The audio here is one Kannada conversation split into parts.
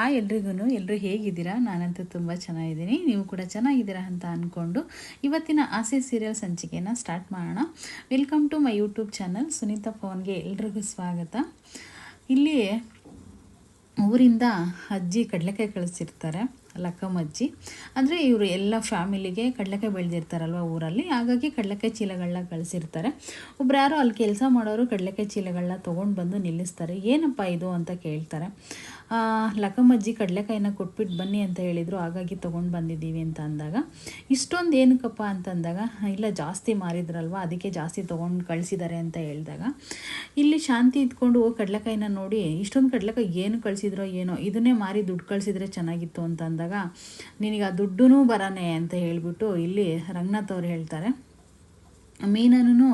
ಹಾಯ್ ಎಲ್ರಿಗೂ ಎಲ್ಲರೂ ಹೇಗಿದ್ದೀರಾ? ನಾನಂತೂ ತುಂಬ ಚೆನ್ನಾಗಿದ್ದೀನಿ. ನೀವು ಕೂಡ ಚೆನ್ನಾಗಿದ್ದೀರಾ ಅಂತ ಅಂದ್ಕೊಂಡು ಇವತ್ತಿನ ಆಸೆ ಸೀರಿಯಲ್ ಸಂಚಿಕೆನ ಸ್ಟಾರ್ಟ್ ಮಾಡೋಣ. Welcome to my YouTube channel Sunita ಫೋನ್ಗೆ ಎಲ್ರಿಗೂ ಸ್ವಾಗತ. ಇಲ್ಲಿ ಊರಿಂದ ಅಜ್ಜಿ ಕಡಲೆಕಾಯಿ ಕಳಿಸಿರ್ತಾರೆ ಲಕ್ಕಮ್ಮಜ್ಜಿ ಅಂದರೆ ಇವರು ಎಲ್ಲ ಫ್ಯಾಮಿಲಿಗೆ ಕಡಲೆಕಾಯಿ ಬೆಳೆದಿರ್ತಾರಲ್ವ ಊರಲ್ಲಿ? ಹಾಗಾಗಿ ಕಡಲೆಕಾಯಿ ಚೀಲಗಳನ್ನ ಕಳಿಸಿರ್ತಾರೆ. ಒಬ್ರು ಯಾರೋ ಅಲ್ಲಿ ಕೆಲಸ ಮಾಡೋರು ಕಡಲೆಕಾಯಿ ಚೀಲಗಳನ್ನ ತೊಗೊಂಡು ಬಂದು ನಿಲ್ಲಿಸ್ತಾರೆ. ಏನಪ್ಪ ಇದು ಅಂತ ಕೇಳ್ತಾರೆ. ಆ, ಲಕ್ಕಮ್ಮಜ್ಜಿ ಕಡಲೆಕಾಯಿನ ಕೊಟ್ಬಿಟ್ಟು ಬನ್ನಿ ಅಂತ ಹೇಳಿದರು ಹಾಗಾಗಿ ತೊಗೊಂಡು ಬಂದಿದ್ದೀವಿ ಅಂತ ಅಂದಾಗ. ಇಷ್ಟೊಂದು ಏನಕ್ಕಪ್ಪ ಅಂತಂದಾಗ ಇಲ್ಲ ಜಾಸ್ತಿ ಮಾರಿದ್ರಲ್ವ ಅದಕ್ಕೆ ಜಾಸ್ತಿ ತೊಗೊಂಡು ಕಳಿಸಿದ್ದಾರೆ ಅಂತ ಹೇಳಿದಾಗ ಇಲ್ಲಿ ಶಾಂತಿ ಇದ್ಕೊಂಡು ಕಡಲೆಕಾಯಿನ ನೋಡಿ ಇಷ್ಟೊಂದು ಕಡಲೆಕಾಯಿ ಏನು ಕಳಿಸಿದ್ರೋ ಏನೋ ಇದನ್ನೇ ಮಾರಿ ದುಡ್ಡು ಕಳಿಸಿದ್ರೆ ಚೆನ್ನಾಗಿತ್ತು ಅಂತ ಅಂದಾಗ ನಿನಗೆ ಆ ದುಡ್ಡೂ ಬರಾನೆ ಅಂತ ಹೇಳಿಬಿಟ್ಟು ಇಲ್ಲಿ ರಂಗನಾಥ್ ಅವ್ರು ಹೇಳ್ತಾರೆ. ಮೀನೂ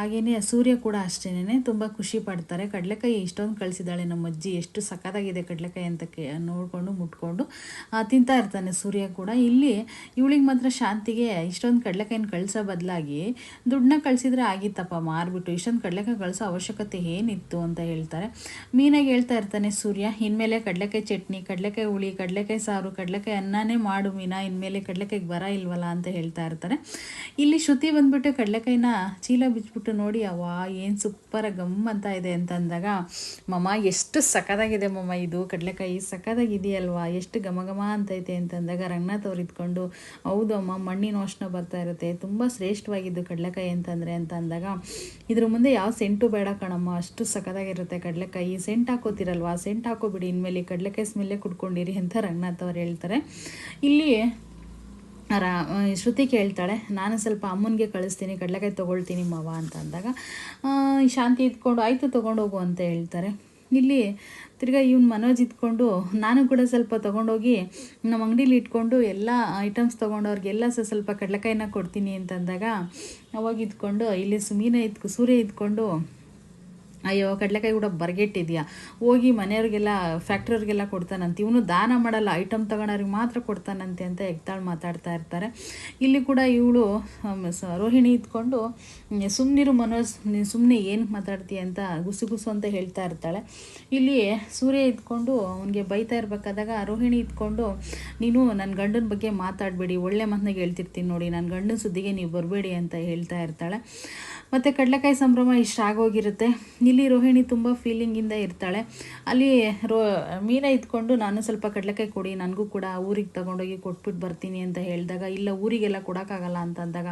ಹಾಗೆಯೇ ಸೂರ್ಯ ಕೂಡ ಅಷ್ಟೇನೆ ತುಂಬ ಖುಷಿ ಪಡ್ತಾರೆ. ಕಡಲೆಕಾಯಿ ಇಷ್ಟೊಂದು ಕಳಿಸಿದ್ದಾಳೆ ನಮ್ಮ ಅಜ್ಜಿ, ಎಷ್ಟು ಸಖತ್ತಾಗಿದೆ ಕಡಲೆಕಾಯಿ ಅಂತ ಕೇ, ನೋಡಿಕೊಂಡು ಮುಟ್ಕೊಂಡು ತಿಂತಾ ಇರ್ತಾನೆ ಸೂರ್ಯ ಕೂಡ. ಇಲ್ಲಿ ಇವಳಿಗೆ ಮಾತ್ರ ಶಾಂತಿಗೆ ಇಷ್ಟೊಂದು ಕಡಲೆಕಾಯಿನ ಕಳಿಸೋ ಬದಲಾಗಿ ದುಡ್ಡನ್ನ ಕಳಿಸಿದ್ರೆ ಆಗಿತ್ತಪ್ಪ, ಮಾರ್ಬಿಟ್ಟು. ಇಷ್ಟೊಂದು ಕಡಲೆಕಾಯಿ ಕಳಿಸೋ ಅವಶ್ಯಕತೆ ಏನಿತ್ತು ಅಂತ ಹೇಳ್ತಾರೆ. ಮೀನಾಗಿ ಹೇಳ್ತಾ ಇರ್ತಾನೆ ಸೂರ್ಯ, ಇನ್ಮೇಲೆ ಕಡಲೆಕಾಯಿ ಚಟ್ನಿ, ಕಡಲೆಕಾಯಿ ಹುಳಿ, ಕಡಲೆಕಾಯಿ ಸಾರು, ಕಡಲೆಕಾಯಿ ಅನ್ನನೇ ಮಾಡು ಮೀನಾ, ಇನ್ಮೇಲೆ ಕಡಲೆಕಾಯಿಗೆ ಬರ ಇಲ್ವಲ್ಲ ಅಂತ ಹೇಳ್ತಾ ಇರ್ತಾರೆ. ಇಲ್ಲಿ ಶ್ರುತಿ ಬಂದ್ಬಿಟ್ಟು ಕಡಲೆಕಾಯಿನ ಚೀಲ ಬಿಚ್ಬಿಟ್ಟು ನೋಡಿ ಅವಾ ಏನು ಸೂಪರ ಗಮ್ ಅಂತ ಇದೆ ಅಂತ ಅಂದಾಗ ಮಮ್ಮ, ಎಷ್ಟು ಸಖತ್ತಾಗಿದೆ ಮಮ್ಮ ಇದು. ಕಡಲೆಕಾಯಿ ಸಖತ್ತಾಗಿದೆಯಲ್ವಾ? ಎಷ್ಟು ಘಮ ಘಮ ಅಂತೈತೆ ಅಂತಂದಾಗ ರಂಗನಾಥ್ ಅವ್ರು ಇದ್ಕೊಂಡು, ಹೌದು ಅಮ್ಮ, ಮಣ್ಣಿನ ವಾಸನೆ ಬರ್ತಾ ಇರುತ್ತೆ. ತುಂಬ ಶ್ರೇಷ್ಠವಾಗಿದ್ದು ಕಡಲೆಕಾಯಿ ಅಂತಂದರೆ ಅಂತ ಅಂದಾಗ ಇದ್ರ ಮುಂದೆ ಯಾವ ಸೆಂಟು ಬೇಡ ಕಣಮ್ಮ. ಅಷ್ಟು ಸಖತ್ತಾಗಿರುತ್ತೆ ಕಡಲೆಕಾಯಿ. ಸೆಂಟ್ ಹಾಕೋತಿರಲ್ವಾ? ಸೆಂಟ್ ಹಾಕೋಬಿಡಿ. ಇನ್ಮೇಲೆ ಕಡಲೆಕಾಯಿ ಸ್ಮೆಲ್ಲೇ ಕುಡ್ಕೊಂಡಿರಿ ಅಂತ ರಂಗನಾಥ್ ಅವ್ರು ಹೇಳ್ತಾರೆ. ಇಲ್ಲಿ ರಾ ಶ್ರುತಿ ಕೇಳ್ತಾಳೆ, ನಾನು ಸ್ವಲ್ಪ ಅಮ್ಮನಿಗೆ ಕಳಿಸ್ತೀನಿ, ಕಡಲೆಕಾಯಿ ತೊಗೊಳ್ತೀನಿ ಮಾವ ಅಂತ ಅಂದಾಗ ಶಾಂತಿ ಇದ್ಕೊಂಡು, ಆಯಿತು ತೊಗೊಂಡೋಗು ಅಂತ ಹೇಳ್ತಾರೆ. ಇಲ್ಲಿ ತಿರ್ಗಾ ಇವ್ನು ಮನೋಜ್ ಇದ್ಕೊಂಡು, ನಾನು ಕೂಡ ಸ್ವಲ್ಪ ತೊಗೊಂಡೋಗಿ ನಮ್ಮ ಅಂಗಡೀಲಿ ಇಟ್ಕೊಂಡು ಎಲ್ಲ ಐಟಮ್ಸ್ ತೊಗೊಂಡವ್ರಿಗೆಲ್ಲ ಸ, ಸ್ವಲ್ಪ ಕಡಲೆಕಾಯಿನ ಕೊಡ್ತೀನಿ ಅಂತಂದಾಗ ಅವಾಗ ಇದ್ಕೊಂಡು, ಇಲ್ಲಿ ಸುಮೀನ ಇದ್ಕು, ಸೂರ್ಯ ಇದ್ಕೊಂಡು ಅಯ್ಯೋ, ಕಡಲೆಕಾಯಿ ಕೂಡ ಬರ್ಗೆಟ್ಟಿದ್ಯಾ? ಹೋಗಿ ಮನೆಯವ್ರಿಗೆಲ್ಲ, ಫ್ಯಾಕ್ಟ್ರಿಯವ್ರಿಗೆಲ್ಲ ಕೊಡ್ತಾನಂತೆ. ಇವನು ದಾನ ಮಾಡಲ್ಲ ಐಟಮ್ ತಗೊಳೋರಿಗೆ ಮಾತ್ರ ಕೊಡ್ತಾನಂತೆ ಅಂತ ಎಗ್ತಾಳು ಮಾತಾಡ್ತಾ ಇರ್ತಾರೆ. ಇಲ್ಲಿ ಕೂಡ ಇವಳು ರೋಹಿಣಿ ಇದ್ಕೊಂಡು ಸುಮ್ಮನಿರು ಮನೋಜ್ ಸುಮ್ಮನೆ ಏನು ಮಾತಾಡ್ತೀಯ ಅಂತ ಗುಸು ಗುಸು ಅಂತ ಹೇಳ್ತಾ ಇರ್ತಾಳೆ. ಇಲ್ಲಿ ಸೂರ್ಯ ಇದ್ಕೊಂಡು, ಅವನಿಗೆ ಬೈತಾ ಇರಬೇಕಾದಾಗ ರೋಹಿಣಿ ಇದ್ಕೊಂಡು, ನೀನು ನನ್ನ ಗಂಡನ ಬಗ್ಗೆ ಮಾತಾಡಬೇಡಿ, ಒಳ್ಳೆ ಮಾತನಾಗ ಹೇಳ್ತಿರ್ತೀನಿ ನೋಡಿ ನನ್ನ ಗಂಡನ ಸುದ್ದಿಗೆ ನೀವು ಬರಬೇಡಿ ಅಂತ ಹೇಳ್ತಾ ಇರ್ತಾಳೆ. ಮತ್ತು ಕಡಲೆಕಾಯಿ ಸಂಭ್ರಮ ಇಷ್ಟ ಆಗೋಗಿರುತ್ತೆ. ಇಲ್ಲಿ ರೋಹಿಣಿ ತುಂಬ ಫೀಲಿಂಗಿಂದ ಇರ್ತಾಳೆ. ಅಲ್ಲಿ ರೋ, ಮೀನ ಇದ್ಕೊಂಡು ನಾನು ಸ್ವಲ್ಪ ಕಡಲೆಕಾಯಿ ಕೊಡಿ, ನನಗೂ ಕೂಡ ಊರಿಗೆ ತಗೊಂಡೋಗಿ ಕೊಟ್ಬಿಟ್ಟು ಬರ್ತೀನಿ ಅಂತ ಹೇಳಿದಾಗ, ಇಲ್ಲ ಊರಿಗೆಲ್ಲ ಕೊಡೋಕ್ಕಾಗಲ್ಲ ಅಂತ ಅಂದಾಗ,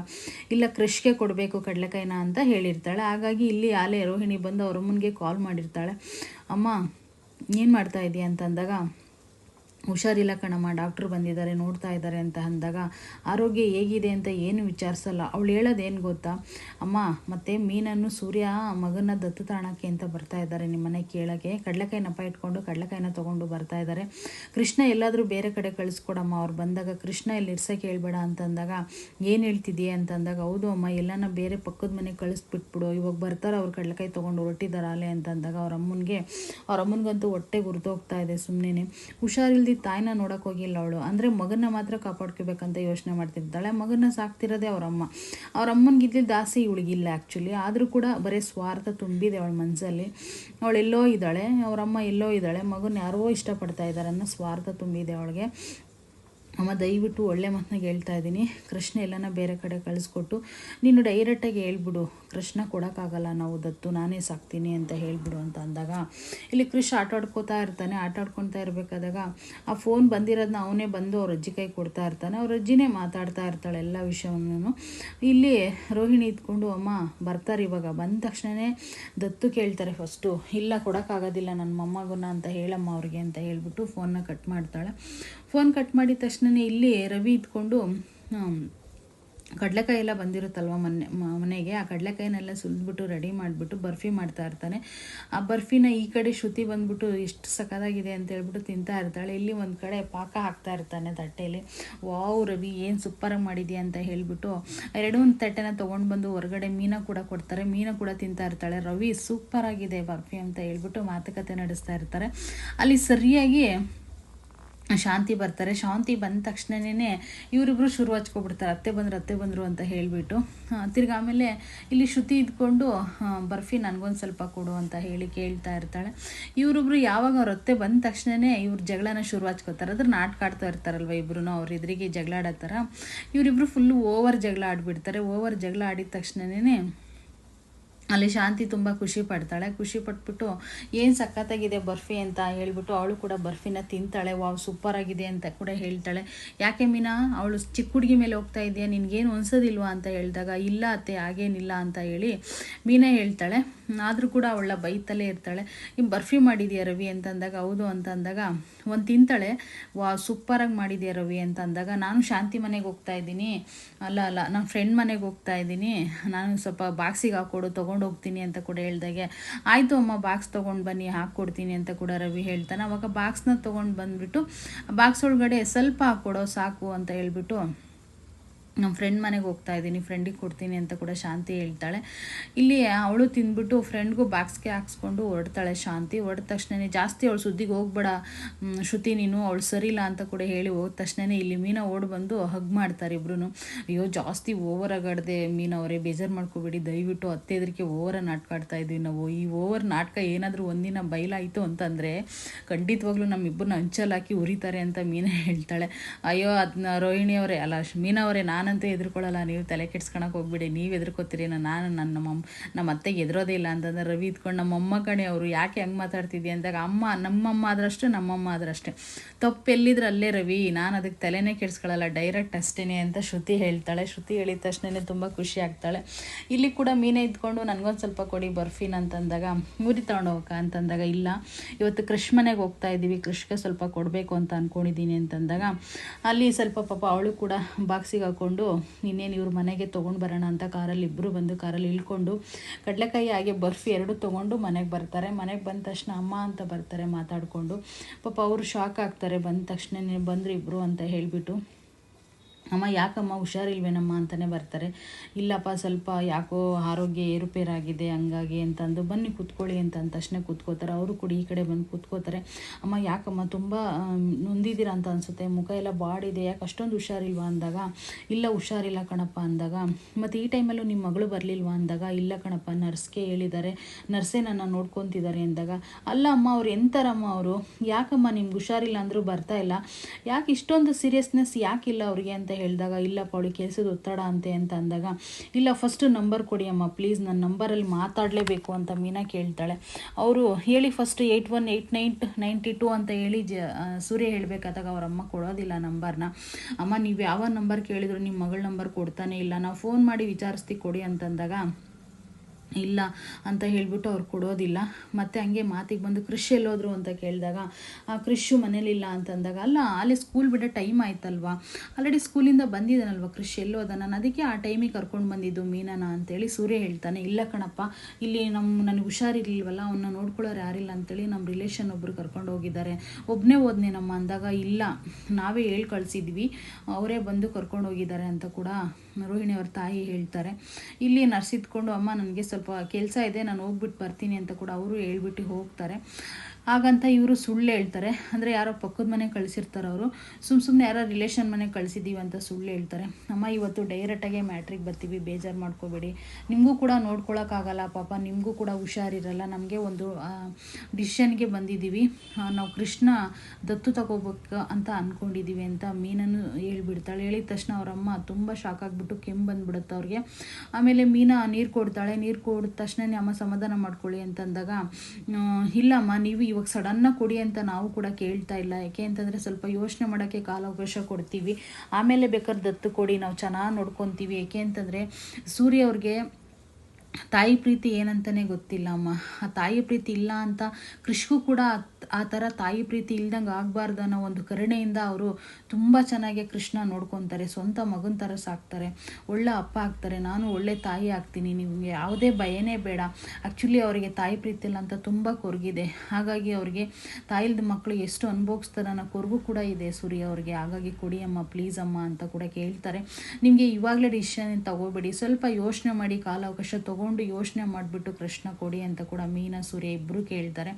ಇಲ್ಲ ಕೃಷಿಗೆ ಕೊಡಬೇಕು ಕಡಲೆಕಾಯಿನ ಅಂತ ಹೇಳಿರ್ತಾಳೆ. ಹಾಗಾಗಿ ಇಲ್ಲಿ ಆಲೆ ರೋಹಿಣಿ ಬಂದು ಅವ್ರ ಅಮ್ಮನಿಗೆ ಕಾಲ್ ಮಾಡಿರ್ತಾಳೆ. ಅಮ್ಮ, ಏನು ಮಾಡ್ತಾ ಇದ್ದೀಯ ಅಂತ ಅಂದಾಗ ಹುಷಾರಿಲ್ಲ ಕಣಮ್ಮ ಡಾಕ್ಟ್ರು ಬಂದಿದ್ದಾರೆ, ನೋಡ್ತಾ ಇದ್ದಾರೆ ಅಂತ ಅಂದಾಗ ಆರೋಗ್ಯ ಹೇಗಿದೆ ಅಂತ ಏನು ವಿಚಾರಿಸಲ್ಲ. ಅವಳು ಹೇಳೋದೇನು ಗೊತ್ತಾ? ಅಮ್ಮ, ಮತ್ತು ಮೀನನ್ನು ಸೂರ್ಯ ಮಗನ ದತ್ತು ತಾಣಕ್ಕೆ ಅಂತ ಬರ್ತಾ ಇದ್ದಾರೆ ನಿಮ್ಮನೆ ಕೇಳೋಕ್ಕೆ ಕಡಲೆಕಾಯಿ ನಪ ಇಟ್ಕೊಂಡು ಕಡಲೆಕಾಯಿನ ತೊಗೊಂಡು ಬರ್ತಾ ಇದ್ದಾರೆ. ಕೃಷ್ಣ ಎಲ್ಲಾದರೂ ಬೇರೆ ಕಡೆ ಕಳಿಸ್ಕೊಡಮ್ಮ. ಅವ್ರು ಬಂದಾಗ ಕೃಷ್ಣ ಇಲ್ಲಿ ಇರ್ಸಕ್ಕೆ ಹೇಳ್ಬೇಡ ಅಂತಂದಾಗ ಏನು ಹೇಳ್ತಿದೀಯ ಅಂತಂದಾಗ ಹೌದು ಅಮ್ಮ, ಎಲ್ಲನ ಬೇರೆ ಪಕ್ಕದ ಮನೆಗೆ ಕಳಿಸ್ಬಿಟ್ಬಿಡು, ಇವಾಗ ಬರ್ತಾರೆ ಅವ್ರು ಕಡಲೆಕಾಯಿ ತೊಗೊಂಡು ಹೊರಟಿದ್ದಾರೆ ಅಲೆ ಅಂತಂದಾಗ ಅವ್ರ ಅಮ್ಮನಿಗೆ, ಅವ್ರ ಅಮ್ಮನಿಗಂತೂ ಹೊಟ್ಟೆ ಹೋಗ್ತಾ ಇದೆ ಸುಮ್ಮನೆ ಹುಷಾರಿಲ್ದಿ ತಾಯಿನ ನೋಡೋಕೆ ಹೋಗಿಲ್ಲ ಅವಳು. ಅಂದರೆ ಮಗನ ಮಾತ್ರ ಕಾಪಾಡ್ಕೋಬೇಕಂತ ಯೋಚನೆ ಮಾಡ್ತಿರ್ತಾಳೆ ಮಗನ ಸಾಕ್ತಿರೋದೇ ಅವರಮ್ಮ. ಅಮ್ಮ ಅವ್ರ ಅಮ್ಮನಿಗೆ ಇದ್ದಿದ್ದು ಆಸೆ ಇವಳಿಗಿಲ್ಲ ಆ್ಯಕ್ಚುಲಿ ಆದರೂ ಕೂಡ ಬರೀ ಸ್ವಾರ್ಥ ತುಂಬಿದೆ ಅವಳ ಮನಸ್ಸಲ್ಲಿ ಅವಳೆಲ್ಲೋ ಇದ್ದಾಳೆ. ಅವರಮ್ಮ ಎಲ್ಲೋ ಇದ್ದಾಳೆ. ಮಗನ ಯಾರೋ ಇಷ್ಟಪಡ್ತಾ ಇದ್ದಾರೆ ಅನ್ನೋ ಸ್ವಾರ್ಥ ತುಂಬಿದೆ ಅವಳಿಗೆ. ಅಮ್ಮ ದಯವಿಟ್ಟು ಒಳ್ಳೆ ಮಾತನಾಗ ಹೇಳ್ತಾ ಇದ್ದೀನಿ. ಕೃಷ್ಣ ಎಲ್ಲನ ಬೇರೆ ಕಡೆ ಕಳಿಸ್ಕೊಟ್ಟು, ನೀನು ಡೈರೆಕ್ಟಾಗಿ ಹೇಳ್ಬಿಡು, ಕೃಷ್ಣ ಕೊಡೋಕ್ಕಾಗಲ್ಲ ನಾವು ದತ್ತು, ನಾನೇ ಸಾಕ್ತೀನಿ ಅಂತ ಹೇಳ್ಬಿಡು ಅಂತ ಅಂದಾಗ, ಇಲ್ಲಿ ಕೃಷ್ಣ ಆಟ ಆಡ್ಕೋತಾ ಇರ್ತಾನೆ, ಆಟ ಆಡ್ಕೊತಾ ಇರಬೇಕಾದಾಗ, ಆ ಫೋನ್ ಬಂದಿರೋದನ್ನ ಅವನೇ ಬಂದು ಅವ್ರ ಅಜ್ಜಿ ಕೈ ಕೊಡ್ತಾ ಇರ್ತಾನೆ, ಅವ್ರ ಅಜ್ಜಿನೇ ಮಾತಾಡ್ತಾ ಇರ್ತಾಳೆ ಎಲ್ಲ ವಿಷಯವನ್ನು. ಇಲ್ಲಿ ರೋಹಿಣಿ ಇದ್ಕೊಂಡು, ಅಮ್ಮ, ಬರ್ತಾರೆ ಇವಾಗ. ಬಂದ ತಕ್ಷಣವೇ ದತ್ತು ಕೇಳ್ತಾರೆ ಫಸ್ಟು ಇಲ್ಲ, ಕೊಡೋಕ್ಕಾಗೋದಿಲ್ಲ, ನನ್ನ ಮೊಮ್ಮಗನ ಅಂತ ಹೇಳಮ್ಮ ಅವ್ರಿಗೆ, ಅಂತ ಹೇಳ್ಬಿಟ್ಟು ಫೋನ್ನ ಕಟ್ ಮಾಡ್ತಾಳೆ. ಫೋನ್ ಕಟ್ ಮಾಡಿದ ತಕ್ಷಣವೇ ಇಲ್ಲಿ ರವಿ ಇದ್ಕೊಂಡು ಕಡಲೆಕಾಯಿ ಎಲ್ಲ ಬಂದಿರುತ್ತಲ್ವ ಮನೆ ಮನೆಗೆ, ಆ ಕಡಲೆಕಾಯಿನೆಲ್ಲ ಸುಲಿದ್ಬಿಟ್ಟು ರೆಡಿ ಮಾಡಿಬಿಟ್ಟು ಬರ್ಫಿ ಮಾಡ್ತಾ ಇರ್ತಾನೆ. ಆ ಬರ್ಫಿನ ಈ ಕಡೆ ಶ್ರುತಿ ಬಂದ್ಬಿಟ್ಟು ಎಷ್ಟು ಸಖತ್ತಾಗಿದೆ ಅಂತ ಹೇಳ್ಬಿಟ್ಟು ತಿಂತಾ ಇರ್ತಾಳೆ. ಇಲ್ಲಿ ಒಂದು ಕಡೆ ಪಾಕ ಹಾಕ್ತಾ ಇರ್ತಾನೆ ತಟ್ಟೆಯಲ್ಲಿ ವಾವ್ ರವಿ, ಏನು ಸೂಪರಾಗಿ ಮಾಡಿದ್ಯಾ ಅಂತ ಹೇಳಿಬಿಟ್ಟು ಎರಡೂ ಒಂದು ತಟ್ಟೆನ ತೊಗೊಂಡು ಬಂದು ಹೊರಗಡೆ ಮೀನ ಕೂಡ ಕೊಡ್ತಾರೆ. ಮೀನ ಕೂಡ ತಿಂತಾ ಇರ್ತಾಳೆ. ರವಿ ಸೂಪರಾಗಿದೆ ಬರ್ಫಿ ಅಂತ ಹೇಳ್ಬಿಟ್ಟು ಮಾತುಕತೆ ನಡೆಸ್ತಾ ಇರ್ತಾರೆ. ಅಲ್ಲಿ ಸರಿಯಾಗಿ ಶಾಂತಿ ಬರ್ತಾರೆ. ಶಾಂತಿ ಬಂದ ತಕ್ಷಣನೇ ಇವರಿಬ್ರು ಶುರು ಹಚ್ಕೊಬಿಡ್ತಾರೆ. ಅತ್ತೆ ಬಂದರು ಅತ್ತೆ ಬಂದರು ಅಂತ ಹೇಳಿಬಿಟ್ಟು ತಿರ್ಗಿ ಆಮೇಲೆ ಇಲ್ಲಿ ಶ್ರುತಿ ಇದ್ಕೊಂಡು ಬರ್ಫಿ ನನಗೊಂದು ಸ್ವಲ್ಪ ಕೊಡು ಅಂತ ಹೇಳಿ ಕೇಳ್ತಾ ಇರ್ತಾಳೆ. ಇವರಿಬ್ರು ಯಾವಾಗ ಅವ್ರ ಅತ್ತೆ ಬಂದ ತಕ್ಷಣನೇ ಇವ್ರ ಜಗಳನ ಶುರು ಹಚ್ಕೋತಾರೆ. ಅದ್ರ ನಾಟಕ ಆಡ್ತಾ ಇರ್ತಾರಲ್ವ ಇಬ್ರು ಅವ್ರ ಎದುರಿಗೆ ಜಗಳ ಥರ. ಇವರಿಬ್ರು ಫುಲ್ಲು ಓವರ್ ಜಗಳ ಆಡಿಬಿಡ್ತಾರೆ. ಓವರ್ ಜಗಳ ಆಡಿದ ತಕ್ಷಣನೇ ಅಲ್ಲಿ ಶಾಂತಿ ತುಂಬ ಖುಷಿ ಪಡ್ತಾಳೆ. ಖುಷಿ ಪಟ್ಬಿಟ್ಟು ಏನು ಸಖತ್ತಾಗಿದೆ ಬರ್ಫಿ ಅಂತ ಹೇಳ್ಬಿಟ್ಟು ಅವಳು ಕೂಡ ಬರ್ಫಿನ ತಿಂತಾಳೆ. ವಾವ್ ಸೂಪರ್ ಆಗಿದೆ ಅಂತ ಕೂಡ ಹೇಳ್ತಾಳೆ. ಯಾಕೆ ಮೀನಾ? ಅವಳು ಚಿಕ್ಕ ಹುಡುಗಿ ಮೇಲೆ ಹೋಗ್ತಾ ಇದೆಯಾ? ನಿನಗೇನು ಅನ್ಸೋದಿಲ್ವಾ ಅಂತ ಹೇಳಿದಾಗ, ಇಲ್ಲ ಅತ್ತೆ, ಹಾಗೇನಿಲ್ಲ ಅಂತ ಹೇಳಿ ಮೀನಾ ಹೇಳ್ತಾಳೆ. ಆದರೂ ಕೂಡ ಅವಳ ಬೈತಲೇ ಇರ್ತಾಳೆ. ಇನ್ನು ಬರ್ಫಿ ಮಾಡಿದೆಯಾ ರವಿ? ಅಂತ ಅಂದಾಗ ಹೌದು ಅಂತ ಅಂದಾಗ ಒಂದು ತಿಂತಾಳೆ. ವಾ ಸೂಪರಾಗಿ ಮಾಡಿದೆಯಾ ರವಿ? ಅಂತ ಅಂದಾಗ ನಾನು ಶಾಂತಿ ಮನೆಗೆ ಹೋಗ್ತಾ ಇದ್ದೀನಿ. ಅಲ್ಲ ಅಲ್ಲ ನನ್ನ ಫ್ರೆಂಡ್ ಮನೆಗೆ ಹೋಗ್ತಾ ಇದ್ದೀನಿ. ನಾನು ಸ್ವಲ್ಪ ಬಾಕ್ಸಿಗೆ ಹಾಕ್ಕೊಡು ತೊಗೊಂಡು ಹೋಗ್ತೀನಿ, ಅಂತ ಕೂಡ ಹೇಳ್ದಾಗೆ, ಆಯಿತು ಅಮ್ಮ, ಬಾಕ್ಸ್ ತೊಗೊಂಡು ಬನ್ನಿ ಹಾಕ್ಕೊಡ್ತೀನಿ ಅಂತ ಕೂಡ ರವಿ ಹೇಳ್ತಾನೆ. ಅವಾಗ ಬಾಕ್ಸ್ನ ತೊಗೊಂಡು ಬಂದುಬಿಟ್ಟು, ಬಾಕ್ಸ್ ಒಳಗಡೆ ಸ್ವಲ್ಪ ಹಾಕ್ಕೊಡೋ ಸಾಕು, ಅಂತ ಹೇಳ್ಬಿಟ್ಟು ನಮ್ಮ ಫ್ರೆಂಡ್ ಮನೆಗೆ ಹೋಗ್ತಾ ಇದ್ದೀನಿ ಫ್ರೆಂಡಿಗೆ ಕೊಡ್ತೀನಿ ಅಂತ ಕೂಡ ಶಾಂತಿ ಹೇಳ್ತಾಳೆ. ಇಲ್ಲಿ ಅವಳು ತಿಂದ್ಬಿಟ್ಟು ಫ್ರೆಂಡ್ಗೂ ಬಾಕ್ಸ್ಗೆ ಹಾಕ್ಸ್ಕೊಂಡು ಹೊಡ್ತಾಳೆ ಶಾಂತಿ. ಹೊಡೆದ ತಕ್ಷಣ ಜಾಸ್ತಿ ಅವಳು ಸುದ್ದಿಗೆ ಹೋಗ್ಬೇಡ ಶ್ರುತಿ ನೀನು, ಅವಳು ಸರಿಲ್ಲ ಅಂತ ಕೂಡ ಹೇಳಿ ಹೋದ ತಕ್ಷಣ ಇಲ್ಲಿ ಮೀನಾ ಓಡಿ ಬಂದು ಹಗ್ ಮಾಡ್ತಾರೆ ಇಬ್ರು ಅಯ್ಯೋ, ಜಾಸ್ತಿ ಓವರ್ ಆಗಾಡದೆ ಮೀನಾ ಅವರೇ, ಬೇಜಾರು ಮಾಡ್ಕೋಬೇಡಿ. ದಯವಿಟ್ಟು ಅತ್ತೆ ಓವರ್ ನಾಟಕ ಆಡ್ತಾ ಇದ್ವಿ ನಾವು. ಈ ಓವರ್ ನಾಟಕ ಏನಾದರೂ ಒಂದಿನ ಬಯಲಾಯಿತು ಅಂತಂದರೆ ಖಂಡಿತವಾಗ್ಲೂ ನಮ್ಮಿಬ್ಬರನ್ನ ಹಂಚಲ್ ಹಾಕಿ ಉರಿತಾರೆ ಅಂತ ಮೀನಾ ಹೇಳ್ತಾಳೆ. ಅಯ್ಯೋ ಅದನ್ನ ರೋಹಿಣಿ ಅವರೇ, ಅಲ್ಲ ಮೀನವರೇ ಮೀನಾ ಅವರೇ ನಾನಂತೂ ಎದುರ್ಕೊಳ್ಳಲ್ಲ, ನೀವು ತಲೆ ಕೆಡ್ಸ್ಕೊಳಕ್ಕೆ ಹೋಗ್ಬಿಡಿ, ನೀವು ಎದುರ್ಕೋತೀರಿ ನಾನು ನನ್ನ ನಮ್ಮ ನಮ್ಮ ಅತ್ತೆಗೆ ಎದುರೋದೇ ಇಲ್ಲ ಅಂತಂದ್ರೆ ರವಿ ಇದ್ಕೊಂಡು ನಮ್ಮ ಅಮ್ಮ ಕಣೆ ಅವರು ಯಾಕೆ ಹಂಗೆ ಮಾತಾಡ್ತಿದ್ದೆ ಅಂದಾಗ ಅಮ್ಮ, ನಮ್ಮಮ್ಮ ಆದ್ರಷ್ಟೇ ನಮ್ಮಮ್ಮ ಆದ್ರಷ್ಟೇ. ತಪ್ಪು ಎಲ್ಲಿದ್ರೆ ಅಲ್ಲೇ ರವಿ, ನಾನು ಅದಕ್ಕೆ ತಲೆನೇ ಕೆಡ್ಸ್ಕೊಳ್ಳಲ್ಲ ಡೈರೆಕ್ಟ್ ಅಷ್ಟೇ ಅಂತ ಶ್ರುತಿ ಹೇಳ್ತಾಳೆ. ಶ್ರುತಿ ಹೇಳಿದ ತಕ್ಷಣನೇ ತುಂಬ ಖುಷಿ ಆಗ್ತಾಳೆ. ಇಲ್ಲಿ ಕೂಡ ಮೀನೇ ಇದ್ಕೊಂಡು ನನಗೊಂದು ಸ್ವಲ್ಪ ಕೊಡಿ ಬರ್ಫಿನ್ ಅಂತಂದಾಗ, ಮುರಿ ತಗೊಂಡು ಹೋಗಕ್ಕ ಅಂತಂದಾಗ, ಇಲ್ಲ, ಇವತ್ತು ಕೃಷ್ ಮನೆಗೆ ಹೋಗ್ತಾ ಇದ್ದೀವಿ ಕೃಷ್ಗೆ ಸ್ವಲ್ಪ ಕೊಡಬೇಕು ಅಂತ ಅಂದ್ಕೊಂಡಿದ್ದೀನಿ ಅಂತಂದಾಗ, ಅಲ್ಲಿ ಸ್ವಲ್ಪ ಪಾಪ ಅವಳು ಕೂಡ ಬಾಕ್ಸಿಗೆ ಹಾಕ್ಕೊಂಡು ಇನ್ನೇನು ಇವ್ರ ಮನೆಗೆ ತೊಗೊಂಡು ಬರೋಣ ಅಂತ ಕಾರಲ್ಲಿ ಇಬ್ಬರು ಬಂದು ಕಾರಲ್ಲಿ ಇಳ್ಕೊಂಡು ಕಡಲೆಕಾಯಿ ಹಾಗೆ ಬರ್ಫಿ ಎರಡು ತೊಗೊಂಡು ಮನೆಗೆ ಬರ್ತಾರೆ. ಮನೆಗೆ ಬಂದ ತಕ್ಷಣ ಅಮ್ಮ ಅಂತ ಬರ್ತಾರೆ ಮಾತಾಡಿಕೊಂಡು. ಪಾಪ ಅವರು ಶಾಕ್ ಆಗ್ತಾರೆ. ಬಂದ ತಕ್ಷಣ ಬಂದರು ಇಬ್ಬರು ಅಂತ ಹೇಳಿಬಿಟ್ಟು. ಅಮ್ಮ, ಯಾಕಮ್ಮ ಹುಷಾರಿಲ್ವೇನಮ್ಮ ಅಂತಲೇ ಬರ್ತಾರೆ. ಇಲ್ಲಪ್ಪ, ಸ್ವಲ್ಪ ಯಾಕೋ ಆರೋಗ್ಯ ಏರುಪೇರಾಗಿದೆ, ಹಂಗಾಗಿ ಅಂತಂದು ಬನ್ನಿ ಕೂತ್ಕೊಳ್ಳಿ ಅಂತ ಅಂದ ತಕ್ಷಣ ಕೂತ್ಕೋತಾರೆ. ಅವರು ಕೂಡ ಈ ಕಡೆ ಬಂದು ಕೂತ್ಕೋತಾರೆ. ಅಮ್ಮ, ಯಾಕಮ್ಮ ತುಂಬ ನೊಂದಿದ್ದೀರಾ ಅಂತ ಅನಿಸುತ್ತೆ. ಮುಖ ಎಲ್ಲ ಬಾಡಿದೆ, ಯಾಕೆ ಅಷ್ಟೊಂದು ಹುಷಾರಿಲ್ವಾ ಅಂದಾಗ? ಇಲ್ಲ, ಹುಷಾರಿಲ್ಲ ಕಣಪ್ಪ ಅಂದಾಗ. ಮತ್ತು ಈ ಟೈಮಲ್ಲೂ ನಿಮ್ಮ ಮಗಳು ಬರಲಿಲ್ವಾ ಅಂದಾಗ? ಇಲ್ಲ ಕಣಪ್ಪ, ನರ್ಸ್ಗೆ ಹೇಳಿದ್ದಾರೆ. ನರ್ಸೇ ನನ್ನ ನೋಡ್ಕೊತಿದ್ದಾರೆ ಅಂದಾಗ. ಅಲ್ಲ ಅಮ್ಮ, ಅವ್ರು ಎಂತಾರಮ್ಮ ಅವರು? ಯಾಕಮ್ಮ ನಿಮ್ಗೆ ಹುಷಾರಿಲ್ಲ ಅಂದರೂ ಬರ್ತಾ ಇಲ್ಲ? ಯಾಕೆ ಇಷ್ಟೊಂದು ಸೀರಿಯಸ್ನೆಸ್ ಯಾಕಿಲ್ಲ ಅವ್ರಿಗೆ ಅಂತ ಹೇಳಿದಾಗ ಇಲ್ಲಪ್ಪ ಅವಳಿಗೆ ಕೆಲಸದ ಒತ್ತಡ ಅಂತೆ ಅಂತ ಅಂದಾಗ, ಇಲ್ಲ ಫಸ್ಟ್ ನಂಬರ್ ಕೊಡಿ ಅಮ್ಮ ಪ್ಲೀಸ್ ನನ್ನ ನಂಬರಲ್ಲಿ ಮಾತಾಡಲೇಬೇಕು ಅಂತ ಮೀನಾ ಕೇಳ್ತಾಳೆ. ಅವರು ಹೇಳಿ first eight one eight nine ninety two ಅಂತ ಹೇಳಿ ಜ ಸೂರ್ಯ ಹೇಳಬೇಕಾದಾಗ ಅವ್ರ ಅಮ್ಮ ಕೊಡೋದಿಲ್ಲ ನಂಬರ್ನ ಅಮ್ಮ, ನೀವು ಯಾವ ನಂಬರ್ ಕೇಳಿದ್ರು ನಿಮ್ಮ ಮಗಳ ನಂಬರ್ ಕೊಡ್ತಾನೆ ಇಲ್ಲ. ನಾವು ಫೋನ್ ಮಾಡಿ ವಿಚಾರಿಸ್ತಿ ಕೊಡಿ ಅಂತಂದಾಗ ಇಲ್ಲ ಅಂತ ಹೇಳಿಬಿಟ್ಟು ಅವ್ರು ಕೊಡೋದಿಲ್ಲ. ಮತ್ತು ಹಂಗೆ ಮಾತಿಗೆ ಬಂದು ಕೃಷಿ ಎಲ್ಲೋದ್ರು ಅಂತ ಕೇಳಿದಾಗ, ಆ ಕೃಷಿ ಮನೇಲಿಲ್ಲ ಅಂತಂದಾಗ, ಅಲ್ಲ ಅಲ್ಲಿ ಸ್ಕೂಲ್ ಬಿಡೋ ಟೈಮ್ ಆಯ್ತಲ್ವಾ? ಆಲ್ರೆಡಿ ಸ್ಕೂಲಿಂದ ಬಂದಿದ್ದಾನಲ್ವ ಕೃಷಿ ಎಲ್ಲೋದ ನಾನು ಅದಕ್ಕೆ ಆ ಟೈಮಿಗೆ ಕರ್ಕೊಂಡು ಬಂದಿದ್ದು ಮೀನನ ಅಂತೇಳಿ ಸೂರ್ಯ ಹೇಳ್ತಾನೆ, ಇಲ್ಲ ಕಣಪ್ಪ, ಇಲ್ಲಿ ನಮ್ಮ ನನಗೆ ಹುಷಾರಿರ್ಲಿಲ್ವಲ್ಲ ಅವನ್ನ ನೋಡ್ಕೊಳ್ಳೋರು ಯಾರಿಲ್ಲ ಅಂತೇಳಿ ನಮ್ಮ ರಿಲೇಷನ್ ಒಬ್ಬರು ಕರ್ಕೊಂಡು ಹೋಗಿದ್ದಾರೆ. ಒಬ್ಬನೇ ಓದ್ನೆ ನಮ್ಮ ಅಂದಾಗ, ಇಲ್ಲ, ನಾವೇ ಹೇಳಿ ಕಳಿಸಿದ್ವಿ ಅವರೇ ಬಂದು ಕರ್ಕೊಂಡು ಹೋಗಿದ್ದಾರೆ ಅಂತ ಕೂಡ ರೋಹಿಣಿ ಅವ್ರ ತಾಯಿ ಹೇಳ್ತಾರೆ, ಇಲ್ಲಿ ನರ್ಸಿದ್ಕೊಂಡು ಅಮ್ಮ ನನಗೆ ಸ್ವಲ್ಪ ಕೆಲಸ ಇದೆ, ನಾನು ಹೋಗ್ಬಿಟ್ಟು ಬರ್ತೀನಿ ಅಂತ ಕೂಡ ಅವರು ಹೇಳ್ಬಿಟ್ಟು ಹೋಗ್ತಾರೆ. ಹಾಗಂತ ಇವರು ಸುಳ್ಳು ಹೇಳ್ತಾರೆ. ಅಂದರೆ ಯಾರೋ ಪಕ್ಕದ ಮನೆ ಕಳಿಸಿರ್ತಾರೆ ಅವರು. ಸುಮ್ಮ ಸುಮ್ಮನೆ ಯಾರೋ ರಿಲೇಷನ್ ಮನೆ ಕಳಿಸಿದ್ದೀವಿ ಅಂತ ಸುಳ್ಳು ಹೇಳ್ತಾರೆ. ಅಮ್ಮ, ಇವತ್ತು ಡೈರೆಕ್ಟಾಗೆ ಮ್ಯಾಟ್ರಿಗೆ ಬರ್ತೀವಿ, ಬೇಜಾರು ಮಾಡ್ಕೋಬೇಡಿ. ನಿಮಗೂ ಕೂಡ ನೋಡ್ಕೊಳಕ್ಕಾಗಲ್ಲ ಪಾಪ, ನಿಮಗೂ ಕೂಡ ಹುಷಾರಿರಲ್ಲ ನಮಗೆ ಒಂದು ಡಿಸಿಷನ್ಗೆ ಬಂದಿದ್ದೀವಿ ನಾವು ಕೃಷ್ಣ ದತ್ತು ತಗೋಬೇಕು ಅಂತ ಅಂದ್ಕೊಂಡಿದ್ದೀವಿ ಅಂತ ಮೀನನ್ನು ಹೇಳ್ಬಿಡ್ತಾಳೆ. ಹೇಳಿದ ತಕ್ಷಣ ಅವರಮ್ಮ ತುಂಬ ಶಾಕ್ ಆಗಿಬಿಟ್ಟು ಕೆಮ್ಮು ಬಂದ್ಬಿಡುತ್ತೆ ಅವ್ರಿಗೆ. ಆಮೇಲೆ ಮೀನಾ, ನೀರು ಕೊಡ್ತಾಳೆ, ನೀರು ಕೊಡಿದ ತಕ್ಷಣ ಅಮ್ಮ ಸಮಾಧಾನ ಮಾಡ್ಕೊಳ್ಳಿ ಅಂತಂದಾಗ ಇಲ್ಲಮ್ಮ, ನೀವು ಇವಾಗ ಸಡನ್ನಾಗಿ ಕೊಡಿ ಅಂತ ನಾವು ಕೂಡ ಕೇಳ್ತಾ ಇಲ್ಲ. ಯಾಕೆ ಅಂತಂದರೆ ಸ್ವಲ್ಪ ಯೋಚನೆ ಮಾಡೋಕ್ಕೆ ಕಾಲಾವಕಾಶ ಕೊಡ್ತೀವಿ. ಆಮೇಲೆ ಬೇಕಾದ್ರೆ ದತ್ತು ಕೊಡಿ, ನಾವು ಚೆನ್ನಾಗಿ ನೋಡ್ಕೊತೀವಿ. ಏಕೆ ಅಂತಂದರೆ ಸೂರ್ಯ ಅವ್ರಿಗೆ ತಾಯಿ ಪ್ರೀತಿ ಏನಂತಾನೆ ಗೊತ್ತಿಲ್ಲ ಅಮ್ಮ. ಆ ತಾಯಿ ಪ್ರೀತಿ ಇಲ್ಲ ಅಂತ ಕೃಷಿಗೂ ಕೂಡ ಆ- ಥರ ತಾಯಿ ಪ್ರೀತಿ ಇಲ್ದಂಗೆ ಆಗಬಾರ್ದು ಅನ್ನೋ ಒಂದು ಕರುಣೆಯಿಂದ ಅವರು ತುಂಬ ಚೆನ್ನಾಗಿ ಕೃಷ್ಣ ನೋಡ್ಕೊತಾರೆ. ಸ್ವಂತ ಮಗನ ಥರ ಸಾಕ್ತಾರೆ. ಒಳ್ಳೆ ಅಪ್ಪ ಆಗ್ತಾರೆ. ನಾನು ಒಳ್ಳೆ ತಾಯಿ ಆಗ್ತೀನಿ. ನಿಮಗೆ ಯಾವುದೇ ಭಯನೇ ಬೇಡ. ಆ್ಯಕ್ಚುಲಿ ಅವರಿಗೆ ತಾಯಿ ಪ್ರೀತಿ ಇಲ್ಲ ಅಂತ ತುಂಬ ಕೊರಗಿದೆ. ಹಾಗಾಗಿ ಅವ್ರಿಗೆ ತಾಯಿಲ್ದ ಮಕ್ಕಳು ಎಷ್ಟು ಅನುಭವಿಸ್ತಾರೆ ಅನ್ನೋ ಕೊರಗು ಕೂಡ ಇದೆ ಸೂರ್ಯ ಅವ್ರಿಗೆ. ಹಾಗಾಗಿ ಕೊಡಿ ಅಮ್ಮ ಪ್ಲೀಸ್ ಅಮ್ಮ ಅಂತ ಕೂಡ ಕೇಳ್ತಾರೆ. ನಿಮಗೆ ಇವಾಗಲೇ ಡಿಸಿಷನ್ ತಗೋಬೇಡಿ. ಸ್ವಲ್ಪ ಯೋಚನೆ ಮಾಡಿ, ಕಾಲಾವಕಾಶ ತೊಗೊಂಡು ತಗೊಂಡು ಯೋಚನೆ ಮಾಡಿಬಿಟ್ಟು ಕೃಷ್ಣ ಕೊಡಿ ಅಂತ ಕೂಡ ಮೀನ, ಸೂರ್ಯ ಇಬ್ಬರು ಕೇಳ್ತಾರೆ.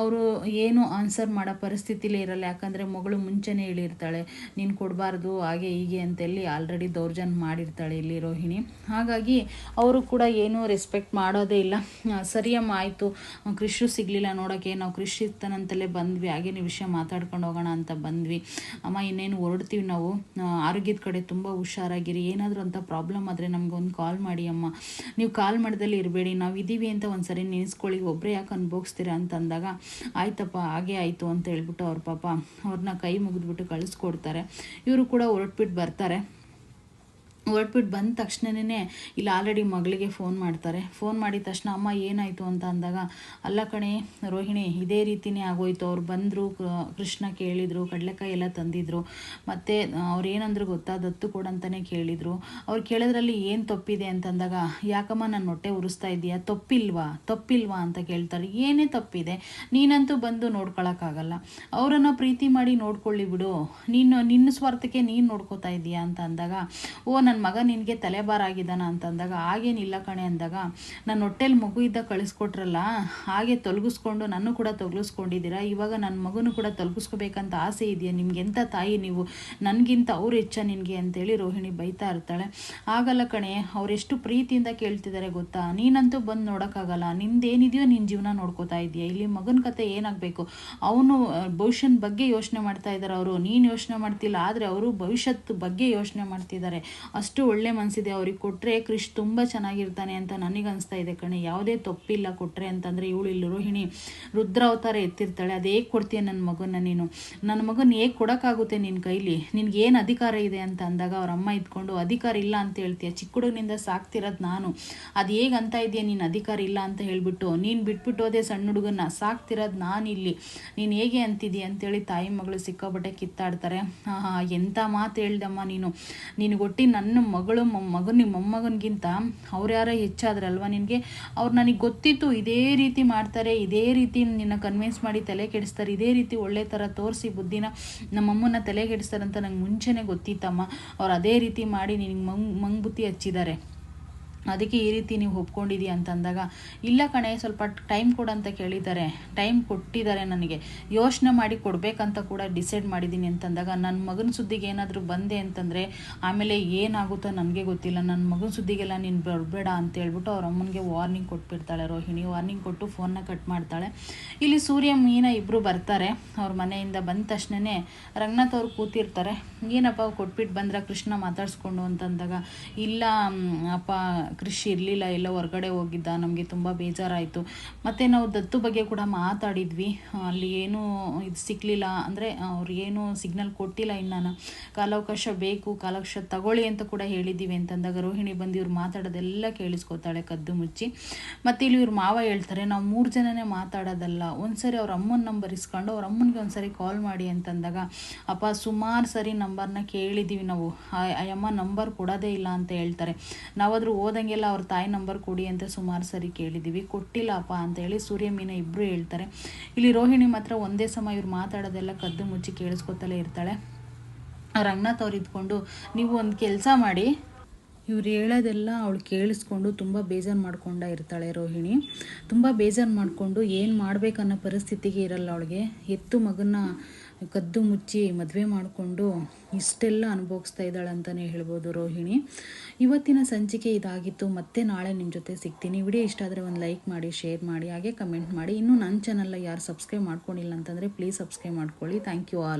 ಅವರು ಏನು ಆನ್ಸರ್ ಮಾಡೋ ಪರಿಸ್ಥಿತಿಲೇ ಇರಲ್ಲ. ಯಾಕಂದರೆ ಮಗಳು ಮುಂಚೆನೇ ಹೇಳಿರ್ತಾಳೆ, ನೀನು ಕೊಡಬಾರ್ದು, ಹಾಗೆ ಹೀಗೆ ಅಂತೇಳಿ ಆಲ್ರೆಡಿ ದೌರ್ಜನ್ಯ ಮಾಡಿರ್ತಾಳೆ ಇಲ್ಲಿ ರೋಹಿಣಿ. ಹಾಗಾಗಿ ಅವರು ಕೂಡ ಏನೂ ರೆಸ್ಪೆಕ್ಟ್ ಮಾಡೋದೇ ಇಲ್ಲ. ಸರಿಯಮ್ಮ ಆಯಿತು ಕೃಷಿ ಸಿಗಲಿಲ್ಲ ನೋಡೋಕ್ಕೆ, ನಾವು ಕೃಷಿ ಇರ್ತಾನಂತಲೇ ಬಂದ್ವಿ ಹಾಗೆ ನೀವು ವಿಷಯ ಮಾತಾಡ್ಕೊಂಡು ಹೋಗೋಣ ಅಂತ ಬಂದ್ವಿ. ಅಮ್ಮ, ಇನ್ನೇನು ಹೊರಡ್ತೀವಿ ನಾವು? ಆರೋಗ್ಯದ ಕಡೆ ತುಂಬ ಹುಷಾರಾಗಿರಿ. ಏನಾದರೂ ಅಂತ ಪ್ರಾಬ್ಲಮ್ ಆದರೆ ನಮ್ಗೆ ಒಂದು ಕಾಲ್ ಮಾಡಿ ಅಮ್ಮ. ನೀವು ಕಾಲ್ ಮಾಡ್ದಲ್ಲಿ ಇರಬೇಡಿ, ನಾವು ಇದ್ದೀವಿ ಅಂತ ಒಂದು ಸರಿ ನೆನೆಸ್ಕೊಳ್ಳಿ ಒಬ್ಬರೇ ಯಾಕೆ ಅನ್ಭೋಗಿಸ್ತೀರಾ ಅಂತ ಅಂದಾಗ, ಆಯ್ತಪ್ಪ, ಹಾಗೆ ಆಯಿತು ಅಂತ ಹೇಳ್ಬಿಟ್ಟು ಅವ್ರ ಪಾಪ ಅವ್ರನ್ನ ಕೈ ಮುಗಿದ್ಬಿಟ್ಟು ಕಳಿಸ್ಕೊಡ್ತಾರೆ. ಇವರು ಕೂಡ ಹೊರಟ್ಬಿಟ್ಟು ಬರ್ತಾರೆ. ಹೊರಟ್ಬಿಟ್ಟು ಬಂದ ತಕ್ಷಣನೇ ಇಲ್ಲಿ ಆಲ್ರೆಡಿ ಮಗಳಿಗೆ ಫೋನ್ ಮಾಡ್ತಾರೆ. ಫೋನ್ ಮಾಡಿದ ತಕ್ಷಣ, ಅಮ್ಮ, ಏನಾಯಿತು? ಅಂತ ಅಂದಾಗ, ಅಲ್ಲ ಕಣೆ, ರೋಹಿಣಿ, ಇದೇ ರೀತಿನೇ ಆಗೋಯ್ತು. ಅವ್ರು ಬಂದರು ಕೃಷ್ಣ ಕೇಳಿದರು, ಕಡಲೆಕಾಯಿ ಎಲ್ಲ ತಂದಿದ್ರು. ಮತ್ತು ಅವ್ರು ಏನಂದ್ರು ಗೊತ್ತಾ ದತ್ತು ಕೊಡಂತಲೇ ಕೇಳಿದರು. ಅವ್ರು ಕೇಳೋದ್ರಲ್ಲಿ ಏನು ತಪ್ಪಿದೆ ಅಂತಂದಾಗ ಯಾಕಮ್ಮ ನನ್ನ ಹೊಟ್ಟೆ ಉರಿಸ್ತಾ ಇದೆಯಾ ತಪ್ಪಿಲ್ವಾ? ತಪ್ಪಿಲ್ವಾ? ಅಂತ ಕೇಳ್ತಾರೆ. ಏನೇ ತಪ್ಪಿದೆ. ನೀನಂತೂ ಬಂದು ನೋಡ್ಕೊಳಕ್ಕಾಗಲ್ಲ. ಅವರನ್ನು ಪ್ರೀತಿ ಮಾಡಿ ನೋಡ್ಕೊಳ್ಳಿ ಬಿಡು. ನೀನು, ನಿನ್ನ ಸ್ವಾರ್ಥಕ್ಕೆ ನೀನು ನೋಡ್ಕೋತಾ ಇದೀಯಾ? ಅಂತ ಅಂದಾಗ, ಓ ನನ್ನ ಮಗ ನಿನಗೆ ತಲೆಬಾರ ಆಗಿದ್ದಾನ ಅಂತಂದಾಗ ಆಗೇನಿಲ್ಲ ಕಣೆ ಅಂದಾಗ, ನನ್ನ ಹೊಟ್ಟೆಲಿ ಮಗು ಇದ್ದ ಕಳಿಸ್ಕೊಟ್ರಲ್ಲ, ಹಾಗೆ ತೊಲಗಿಸ್ಕೊಂಡು ನಾನು ಕೂಡ ತೊಲಗಿಸ್ಕೊಂಡಿದ್ದೀರಾ ಇವಾಗ ನನ್ನ ಮಗನೂ ಕೂಡ ತೊಲಗಿಸ್ಕೋಬೇಕಂತ ಆಸೆ ಇದೆಯಾ? ನಿಮ್ಗೆ ಎಂಥ ತಾಯಿ ನೀವು? ನನಗಿಂತ ಅವ್ರು ಹೆಚ್ಚ ನಿನಗೆ ಅಂತೇಳಿ ರೋಹಿಣಿ ಬೈತಾ ಇರ್ತಾಳೆ. ಆಗಲ್ಲ ಕಣೆ ಅವರೆಷ್ಟು ಪ್ರೀತಿಯಿಂದ ಕೇಳ್ತಿದ್ದಾರೆ ಗೊತ್ತಾ? ನೀನಂತೂ ಬಂದು ನೋಡೋಕ್ಕಾಗಲ್ಲ. ನಿಂದೇನಿದೆಯೋ ನಿನ್ನ ಜೀವನ ನೋಡ್ಕೋತಾ ಇದೆಯಾ ಇಲ್ಲಿ ಮಗನ ಕತೆ ಏನಾಗಬೇಕು? ಅವನು ಭವಿಷ್ಯನ ಬಗ್ಗೆ ಯೋಚನೆ ಮಾಡ್ತಾ ಇದ್ದಾರೆ ಅವರು. ನೀನು ಯೋಚನೆ ಮಾಡ್ತಿಲ್ಲ, ಆದರೆ ಅವರು ಭವಿಷ್ಯತ್ ಬಗ್ಗೆ ಯೋಚನೆ ಮಾಡ್ತಿದ್ದಾರೆ ಅಷ್ಟು ಒಳ್ಳೆ ಮನಸ್ಸಿದೆ ಅವ್ರಿಗೆ ಕೊಟ್ಟರೆ ಕ್ರಿಶ್ ತುಂಬ ಚೆನ್ನಾಗಿರ್ತಾನೆ ಅಂತ ನನಗೆ ಅನಿಸ್ತಾ ಇದೆ ಕಣೆ. ಯಾವುದೇ ತಪ್ಪಿಲ್ಲ ಕೊಟ್ಟರೆ ಅಂತಂದರೆ ಇವಳು ಇಲ್ಲಿ ರೋಹಿಣಿ ರುದ್ರ ಅವತಾರ ಎತ್ತಿರ್ತಾಳೆ. ಅದು ಹೇಗೆ ಕೊಡ್ತೀಯ ನನ್ನ ಮಗನ ನೀನು? ನನ್ನ ಮಗನ ಹೇಗೆ ಕೊಡೋಕ್ಕಾಗುತ್ತೆ ನಿನ್ನ ಕೈಲಿ? ನಿನಗೇನು ಅಧಿಕಾರ ಇದೆ ಅಂತ ಅಂದಾಗ ಅವ್ರ ಅಮ್ಮ ಇದ್ಕೊಂಡು, ಅಧಿಕಾರ ಇಲ್ಲ ಅಂತ ಹೇಳ್ತೀಯ. ಚಿಕ್ಕ ಹುಡುಗನಿಂದ ಸಾಕ್ತಿರೋದು ನಾನು. ಅದು ಹೇಗೆ ಅಂತ ಇದೆಯಾ? ನೀನು ಅಧಿಕಾರ ಇಲ್ಲ ಅಂತ ಹೇಳಿಬಿಟ್ಟು, ನೀನು ಬಿಟ್ಬಿಟ್ಟು ಹೋದೆ ಸಣ್ಣ ಹುಡುಗನ ಸಾಕ್ತಿರೋದು ಇಲ್ಲಿ. ನೀನು ಹೇಗೆ ಅಂತಿದ್ದೀಯ ಅಂತೇಳಿ ತಾಯಿ ಮಗಳು ಸಿಕ್ಕಾಬಟ್ಟೆ ಕಿತ್ತಾಡ್ತಾರೆ. ಎಂಥ ಮಾತು ಹೇಳ್ದಮ್ಮ ನೀನು? ನಿನಗೊಟ್ಟಿ ನನ್ನ ಮಗಳು ಮಗನ ಮೊಮ್ಮಗನಿಗಿಂತ ಅವ್ರು ಯಾರೋ ಹೆಚ್ಚಾದ್ರಲ್ವ ನಿನಗೆ? ಅವ್ರು ನನಗೆ ಗೊತ್ತಿತ್ತು ಇದೇ ರೀತಿ ಮಾಡ್ತಾರೆ, ಇದೇ ರೀತಿ ನಿನ್ನ ಕನ್ವಿನ್ಸ್ ಮಾಡಿ ತಲೆ ಕೆಡಿಸ್ತಾರೆ, ಇದೇ ರೀತಿ ಒಳ್ಳೆ ಥರ ತೋರಿಸಿ ಬುದ್ಧಿನ ನಮ್ಮಮ್ಮನ ತಲೆ ಕೆಡಿಸ್ತಾರೆ ಅಂತ ನಂಗೆ ಮುಂಚೆನೇ ಗೊತ್ತಿತ್ತಮ್ಮ. ಅವ್ರು ಅದೇ ರೀತಿ ಮಾಡಿ ನಿನಗೆ ಮಂಗ್ ಮಂಗ್ ಬುತ್ತಿ ಹಚ್ಚಿದ್ದಾರೆ. ಅದಕ್ಕೆ ಈ ರೀತಿ ನೀವು ಒಪ್ಕೊಂಡಿದ್ದೀಯ ಅಂತ ಅಂದಾಗ ಇಲ್ಲ ಕಣೆ, ಸ್ವಲ್ಪ ಟೈಮ್ ಕೊಡು ಅಂತ ಕೇಳಿದ್ದಾರೆ. ಟೈಮ್ ಕೊಟ್ಟಿದ್ದಾರೆ ನನಗೆ. ಯೋಚನೆ ಮಾಡಿ ಕೊಡಬೇಕಂತ ಕೂಡ ಡಿಸೈಡ್ ಮಾಡಿದ್ದೀನಿ ಅಂತಂದಾಗ ನನ್ನ ಮಗನ ಸುದ್ದಿಗೆ ಏನಾದರೂ ಬಂದೆ ಅಂತಂದರೆ, ಆಮೇಲೆ ಏನಾಗುತ್ತೋ ನನಗೆ ಗೊತ್ತಿಲ್ಲ. ನನ್ನ ಮಗನ ಸುದ್ದಿಗೆಲ್ಲ ನೀನು ಬರಬೇಡ ಅಂತ ಹೇಳ್ಬಿಟ್ಟು ಅವ್ರ ಅಮ್ಮನಿಗೆ ವಾರ್ನಿಂಗ್ ಕೊಟ್ಬಿಡ್ತಾಳೆ ರೋಹಿಣಿ. ವಾರ್ನಿಂಗ್ ಕೊಟ್ಟು ಫೋನ್ನ ಕಟ್ ಮಾಡ್ತಾಳೆ. ಇಲ್ಲಿ ಸೂರ್ಯ, ಮೀನ ಇಬ್ಬರು ಬರ್ತಾರೆ. ಅವ್ರ ಮನೆಯಿಂದ ಬಂದ ತಕ್ಷಣವೇ ರಂಗನಾಥ್ ಅವ್ರು ಕೂತಿರ್ತಾರೆ. ಏನಪ್ಪ ಕೊಟ್ಬಿಟ್ಟು ಬಂದ್ರೆ ಕೃಷ್ಣ ಮಾತಾಡಿಸ್ಕೊಂಡು ಅಂತಂದಾಗ, ಇಲ್ಲ ಅಪ್ಪ ಕೃಷಿ ಇರಲಿಲ್ಲ, ಎಲ್ಲ ಹೊರಗಡೆ ಹೋಗಿದ್ದ, ನಮಗೆ ತುಂಬ ಬೇಜಾರಾಯಿತು. ಮತ್ತು ನಾವು ದತ್ತು ಬಗ್ಗೆ ಕೂಡ ಮಾತಾಡಿದ್ವಿ. ಅಲ್ಲಿ ಏನೂ ಇದು ಸಿಕ್ಕಲಿಲ್ಲ ಅಂದರೆ ಅವ್ರಿಗೇನು ಸಿಗ್ನಲ್ ಕೊಟ್ಟಿಲ್ಲ ಇನ್ನು ಕಾಲಾವಕಾಶ ಬೇಕು, ಕಾಲಾವಕಾಶ ತಗೊಳ್ಳಿ ಅಂತ ಕೂಡ ಹೇಳಿದ್ದೀವಿ ಅಂತಂದಾಗ ರೋಹಿಣಿ ಬಂದು ಇವ್ರು ಮಾತಾಡೋದೆಲ್ಲ ಕೇಳಿಸ್ಕೊತಾಳೆ ಕದ್ದು ಮುಚ್ಚಿ. ಮತ್ತು ಇಲ್ಲಿ ಇವ್ರ ಮಾವ ಹೇಳ್ತಾರೆ, ನಾವು ಮೂರು ಜನನೇ ಮಾತಾಡೋದಲ್ಲ, ಒಂದ್ಸರಿ ಅವ್ರ ಅಮ್ಮನ ನಂಬರ್ ಇಸ್ಕೊಂಡು ಅವ್ರ ಅಮ್ಮನಿಗೆ ಒಂದ್ಸರಿ ಕಾಲ್ ಮಾಡಿ ಅಂತಂದಾಗ, ಅಪ್ಪ, ಸುಮಾರು ಸರಿ ನಂಬರ್ನ ಕೇಳಿದ್ದೀವಿ ನಾವು. ಅಮ್ಮ ನಂಬರ್ ಕೊಡೋದೇ ಇಲ್ಲ ಅಂತ ಹೇಳ್ತಾರೆ. ನಾವಾದರೂ ಓದಂಗೆಲ್ಲ ಅವ್ರ ತಾಯಿ ನಂಬರ್ ಕೊಡಿ ಅಂತ ಸುಮಾರು ಸರಿ ಕೇಳಿದ್ದೀವಿ ಕೊಟ್ಟಿಲ್ಲಪ್ಪ ಅಂತ ಹೇಳಿ ಸೂರ್ಯ ಮೀನ ಇಬ್ಬರು ಹೇಳ್ತಾರೆ. ಇಲ್ಲಿ ರೋಹಿಣಿ ಮಾತ್ರ ಒಂದೇ ಸಮ ಇವ್ರು ಮಾತಾಡೋದೆಲ್ಲ ಕದ್ದು ಮುಚ್ಚಿ ಕೇಳಿಸ್ಕೊತಲೇ ಇರ್ತಾಳೆ. ರಂಗನಾಥ್ ಅವ್ರು ಇದ್ಕೊಂಡು ನೀವು ಒಂದು ಕೆಲಸ ಮಾಡಿ. ಇವ್ರು ಹೇಳೋದೆಲ್ಲ ಅವಳು ಕೇಳಿಸ್ಕೊಂಡು ತುಂಬ ಬೇಜಾರು ಮಾಡ್ಕೊಂಡ ಇರ್ತಾಳೆ ರೋಹಿಣಿ. ತುಂಬ ಬೇಜಾರು ಮಾಡಿಕೊಂಡು ಏನು ಮಾಡಬೇಕನ್ನೋ ಪರಿಸ್ಥಿತಿಗೆ ಇರಲ್ಲ ಅವಳಿಗೆ. ಎತ್ತು ಮಗನ ಕದ್ದು ಮುಚ್ಚಿ ಮದುವೆ ಮಾಡಿಕೊಂಡು ಇಷ್ಟೆಲ್ಲ ಅನುಭವಿಸ್ತಾ ಇದ್ದಾಳೆ ಅಂತಲೇ ಹೇಳ್ಬೋದು ರೋಹಿಣಿ. ಇವತ್ತಿನ ಸಂಚಿಕೆ ಇದಾಗಿತ್ತು. ಮತ್ತೆ ನಾಳೆ ನಿಮ್ಮ ಜೊತೆ ಸಿಗ್ತೀನಿ. ವಿಡಿಯೋ ಇಷ್ಟ ಆದರೆ ಒಂದು ಲೈಕ್ ಮಾಡಿ, ಶೇರ್ ಮಾಡಿ, ಹಾಗೆ ಕಮೆಂಟ್ ಮಾಡಿ. ಇನ್ನೂ ನನ್ನ ಚಾನಲ್ನ ಯಾರು ಸಬ್ಸ್ಕ್ರೈಬ್ ಮಾಡ್ಕೊಂಡಿಲ್ಲ ಅಂತಂದರೆ ಪ್ಲೀಸ್ ಸಬ್ಸ್ಕ್ರೈಬ್ ಮಾಡ್ಕೊಳ್ಳಿ. Thank you all